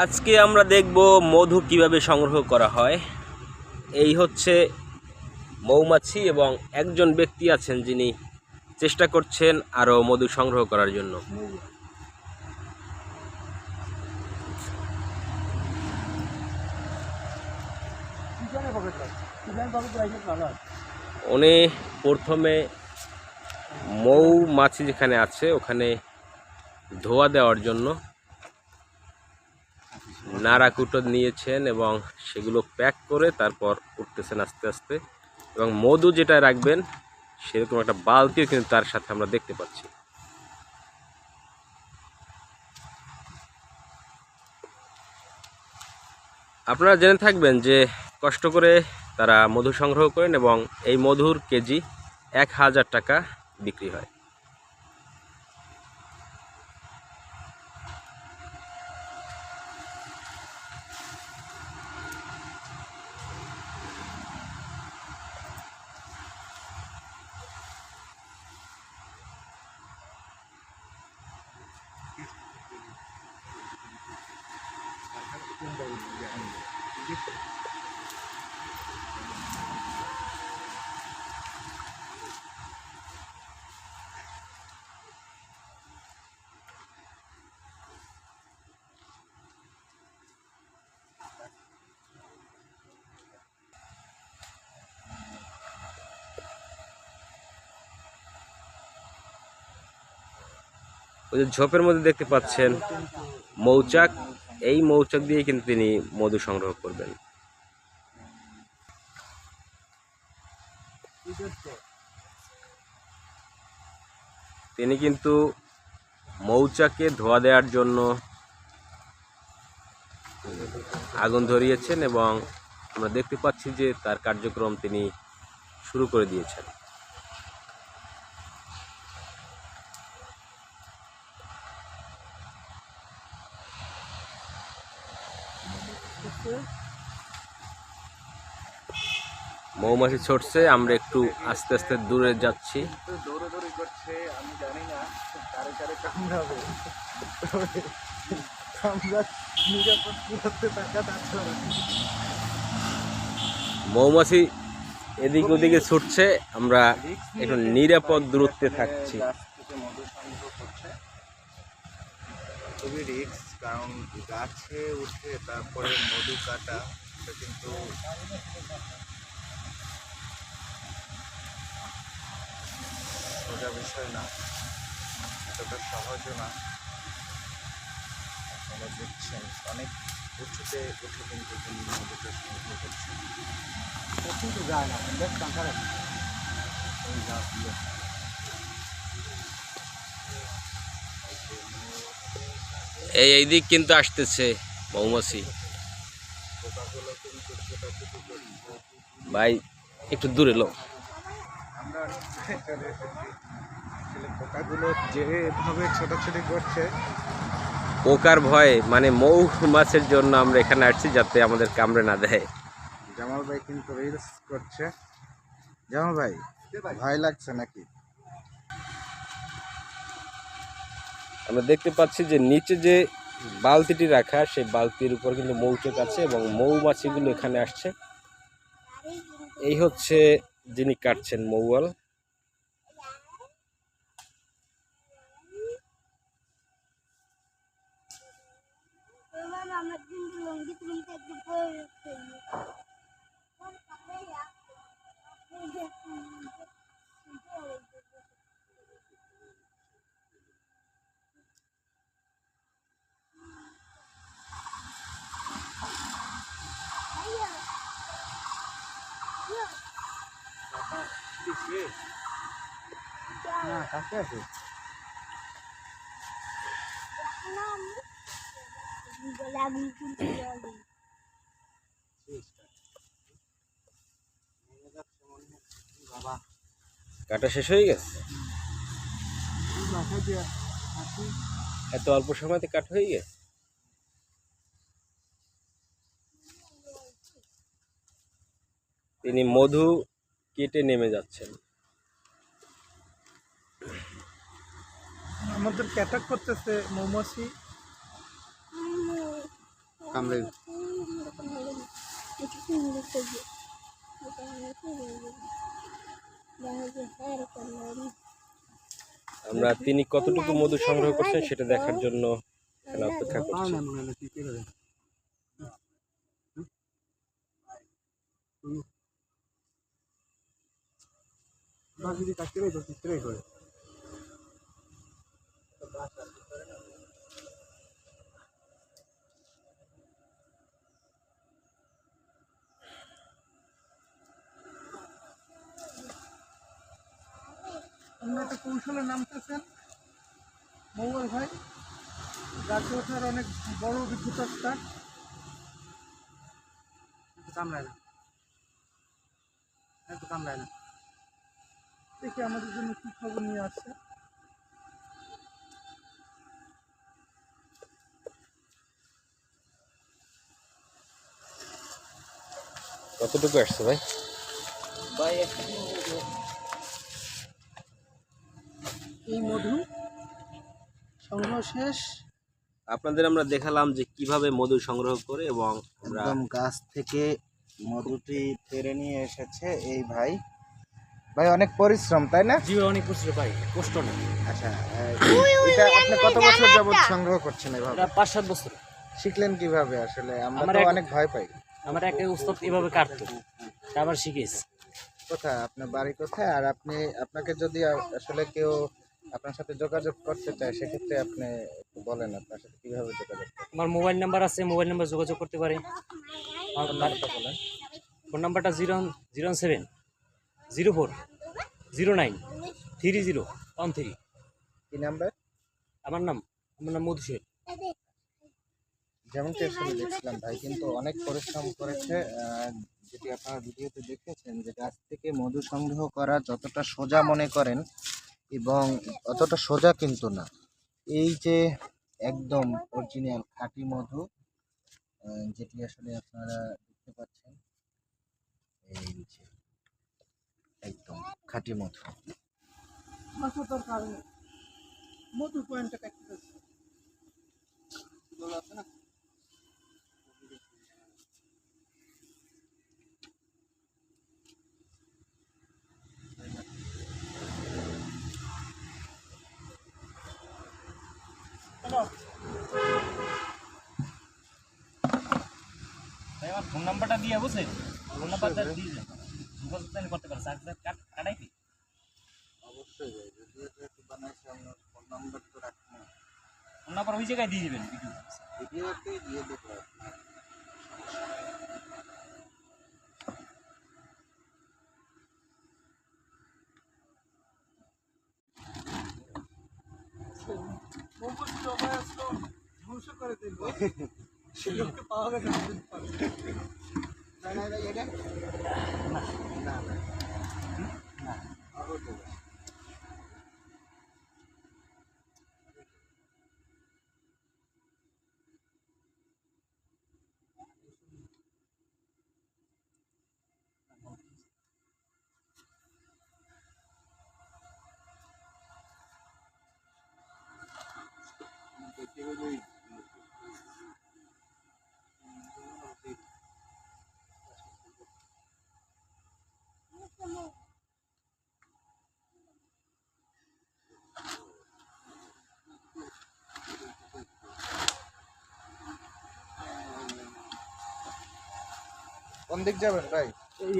আজকে আমরা দেখব মধু কীভাবে সংগ্রহ করা হয়। এই হচ্ছে মৌমাছি এবং একজন ব্যক্তি আছেন যিনি চেষ্টা করছেন আরও মধু সংগ্রহ করার জন্য। উনি প্রথমে মৌমাছি যেখানে আছে, ওখানে ধোয়া দেওয়ার জন্য নাড়াকুটো নিয়েছেন এবং সেগুলো প্যাক করে তারপর উঠতেছেন আস্তে আস্তে। এবং মধু যেটা রাখবেন, সেরকম একটা বালতিও কিন্তু তার সাথে আমরা দেখতে পাচ্ছি। আপনারা জেনে থাকবেন যে কষ্ট করে তারা মধু সংগ্রহ করেন এবং এই মধুর কেজি এক হাজার টাকা বিক্রি হয়। ওই যে ঝোপের মধ্যে দেখতে পাচ্ছেন মৌচাক। এই মৌচাক দিয়ে কিন্তু তিনি মধু সংগ্রহ করবেন। তিনি কিন্তু মৌচাকে ধোয়া দেওয়ার জন্য আগুন ধরিয়েছেন এবং আমরা দেখতে পাচ্ছি যে তার কার্যক্রম তিনি শুরু করে দিয়েছেন। মৌমাছি ছড়ছে আমরা একটু আস্তে আস্তে দূরে যাচ্ছি। দৌড়াদৌড়ি করছে আমি জানি না কারে কারে কামড়াবে। আমরা নিরাপদ দূরত্বে থাকা মৌমাছি এদিক ওদিকে ছুটছে আমরা একটু নিরাপদ দূরত্বে থাকছি। খুবই রিস্ক কারণ গাছে উঠে তারপরে মধু কাটা এটা কিন্তু সোজা বিষয় না, এতটা সহজও না। আপনারা দেখছেন, অনেক উঁচুতে উঠে কিন্তু তিনি মধুটা সংগ্রহ করছেন। কিন্তু যায় না বেশ কাঁকারে ওই এই এই দিক কিন্তু আসতেছে মৌমাছি। ভাই একটু দূরে লো যেভাবে ছোটাছুটি করছে। পোকার ভয়ে মানে মৌ মাছের জন্য আমরা এখানে আসছি যাতে আমাদের কামড়ে না দেয়। জামাল ভাই কিন্তু রিলস করছে। জামাল ভাই ভয় লাগছে নাকি? আমরা দেখতে পাচ্ছি যে নিচে যে বালতিটি রাখা, সেই বালতির উপর কিন্তু মৌচক আছে এবং মৌমাছিগুলো এখানে আসছে। এই হচ্ছে যিনি কাটছেন মৌয়াল কিন্তু লঙ্গি তুলতে একটু পরে ফেলি না কাছে আছে। কাটা শেষ হয়ে গেছে? এত অল্প সময়তে কাট হয়ে গেছে? তিনি মধু কেটে নেমে যাচ্ছেন। আমাদের অ্যাটাক করতেছে মৌমাছি। কামড়ে। আমার তিনি কতটুকু মধু সংগ্রহ করছেন সেটা দেখার জন্য অপেক্ষা করছি। মনে হয় কি করে বাকি দি চিত্রে করে। কৌশলে নামতেছেন। মঙ্গল ভাই গাছে ওঠার অনেক বড় অভিজ্ঞতা তার। কামড়ায় না কামড়ায় না দেখি আমাদের জন্য কি খবর নিয়ে আসছে? কতটুকু আসছে ভাই? ভাই এই মধু। সংগ্রহ শেষ। আপনাদের আমরা দেখালাম যে কীভাবে মধু সংগ্রহ করে এবং আমরা একদম গাছ থেকে মধুটি পেরে নিয়ে এসেছে এই ভাই। ভাই অনেক পরিশ্রম তাই না? জীবে অনেক কষ্ট পাই কষ্ট না আচ্ছা এটা আপনি কত বছর যাবত সংগ্রহ করছেন এভাবে? পাঁচ সাত বছর। শিখলেন কীভাবে আসলে? আমরা তো অনেক ভয় পাই। আমার একটা উস্তাদ এভাবে কাটতো আবার শিখেছি কোথায় আপনার বাড়ি কোথায়? আর আপনি আপনাকে যদি আসলে কেউ আপনার সাথে যোগাযোগ করতে চায় সেক্ষেত্রে আপনি একটু বলেন আপনার সাথে কীভাবে যোগাযোগ করতে আমার মোবাইল নাম্বার আছে মোবাইল নাম্বার যোগাযোগ করতে পারে আমার বাড়িটা বলেন। ফোন নাম্বারটা zero zero seven. Zero four zero nine three zero one three. কি নাম্বার? আমার নাম আমার নাম মধুসূদ যেমনটি আসলে দেখছিলাম ভাই কিন্তু অনেক পরিশ্রম করেছে যেটি আপনারা ভিডিওতে দেখেছেন যে গাছ থেকে মধু সংগ্রহ করা যতটা সোজা মনে করেন এবং অতটা সোজা কিন্তু না। এই যে একদম অরিজিনাল খাঁটি মধু যেটি আসলে আপনারা দেখতে পাচ্ছেন এই যে একদম খাঁটি মধু। মধু পয়েন্টটা পারছে আমার ফোন নাম্বারটা দিয়ে বুঝছেন ফোন নাম্বারটা দিয়ে তাহলে করতে পারে চার্জ কাটাই কি? অবশ্যই ভিডিও যেহেতু বানাইছি আপনার ফোন নাম্বার তো রাখবেন ফোন নাম্বার ওই জায়গায় দিয়ে দেবেন ভিডিও ভিডিওতেই দিয়ে দেবো মোহাম্মদ জবাই আসলো ধ্বংস করে সে লোককে পাওয়া গেছে অনেকদিন পরে। কোন দিক যাবেন ভাই? এই